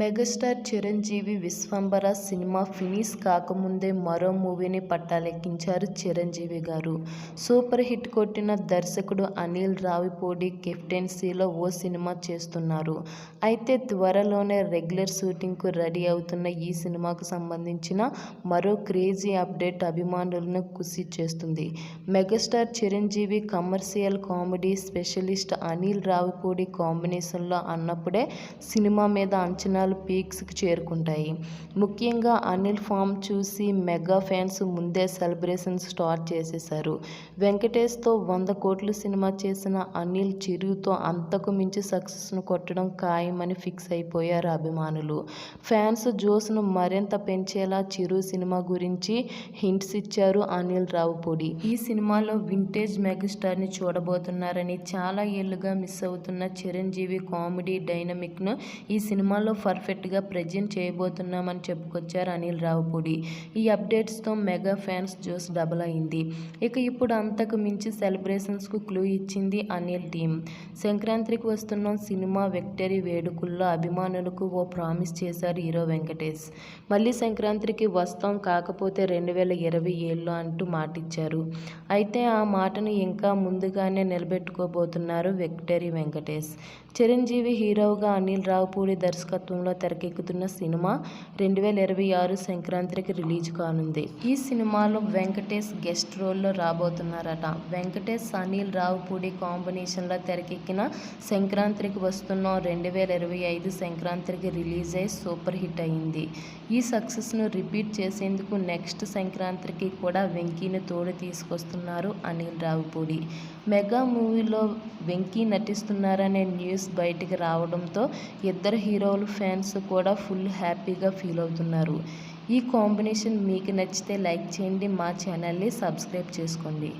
Megastar Chiranjeevi Vishwambhara cinema finish కాకముందే మరో మూవీని పట్టాలెక్కించారు చిరంజీవి గారు. సూపర్ హిట్ కొట్టిన దర్శకుడు అనిల్ రావిపూడి కెప్టెన్సీలో ఓ సినిమా చేస్తున్నారు. అయితే త్వరలోనే రెగ్యులర్ షూటింగ్కు రెడీ అవుతున్న ఈ సినిమాకు సంబంధించిన మరో క్రేజీ అప్డేట్ అభిమానులను ఖుషి చేస్తుంది. Megastar Chiranjeevi commercial comedy specialist Anil Ravipudi కాంబినేషన్లో అన్నప్పుడే సినిమా మీద అంచనా అంచనాలు పీక్స్కి చేరుకుంటాయి. ముఖ్యంగా అనిల్ ఫామ్ చూసి మెగా ఫ్యాన్స్ ముందే సెలబ్రేషన్ స్టార్ట్ చేసేశారు. వెంకటేష్తో వంద కోట్ల సినిమా చేసిన అనిల్ చిరుతో అంతకు మించి సక్సెస్ను కొట్టడం ఖాయమని ఫిక్స్ అయిపోయారు అభిమానులు. ఫ్యాన్స్ జోస్ను మరింత పెంచేలా చిరు సినిమా గురించి హింట్స్ ఇచ్చారు అనిల్ రావుపూడి. ఈ సినిమాలో వింటేజ్ మెగాస్టార్ని చూడబోతున్నారని చాలా ఏళ్ళుగా మిస్ అవుతున్న చిరంజీవి కామెడీ డైనమిక్ను ఈ సినిమాలో పర్ఫెక్ట్గా ప్రజెంట్ చేయబోతున్నామని చెప్పుకొచ్చారు అనిల్ రావుపూడి. ఈ అప్డేట్స్తో మెగా ఫ్యాన్స్ జోస్ డబుల్ అయింది. ఇక ఇప్పుడు అంతకు మించి సెలబ్రేషన్స్కు క్లూ ఇచ్చింది అనిల్ టీం. సంక్రాంతికి వస్తున్న సినిమా విక్టరీ వేడుకల్లో అభిమానులకు ఓ ప్రామిస్ చేశారు హీరో వెంకటేష్. మళ్ళీ సంక్రాంతికి వస్తాం కాకపోతే రెండు వేల ఇరవై ఏళ్ళు అంటూ మాటిచ్చారు. అయితే ఆ మాటను ఇంకా ముందుగానే నిలబెట్టుకోబోతున్నారు విక్టరీ వెంకటేష్. చిరంజీవి హీరోగా అనిల్ రావుపూడి దర్శకత్వం దర్శకత్వంలో తెరకెక్కుతున్న సినిమా రెండు వేల ఇరవై ఆరు సంక్రాంతికి రిలీజ్ కానుంది. ఈ సినిమాలో వెంకటేష్ గెస్ట్ రోల్లో రాబోతున్నారట. వెంకటేష్ అనిల్ రావుపూడి కాంబినేషన్లో తెరకెక్కిన సంక్రాంతికి వస్తున్న రెండు వేల ఇరవై ఐదు సంక్రాంతికి రిలీజ్ అయి సూపర్ హిట్ అయింది. ఈ సక్సెస్ను రిపీట్ చేసేందుకు నెక్స్ట్ సంక్రాంతికి కూడా వెంకీని తోడు తీసుకొస్తున్నారు అనిల్ రావుపూడి మెగా మూవీలో వెంకీ నటిస్తున్నారనే న్యూస్ బయటికి రావడంతో ఇద్దరు హీరోలు ఫ్యాన్స్ కూడా ఫుల్ హ్యాపీగా ఫీల్ అవుతున్నారు. ఈ కాంబినేషన్ మీకు నచ్చితే లైక్ చేయండి మా ఛానల్ని సబ్స్క్రైబ్ చేసుకోండి.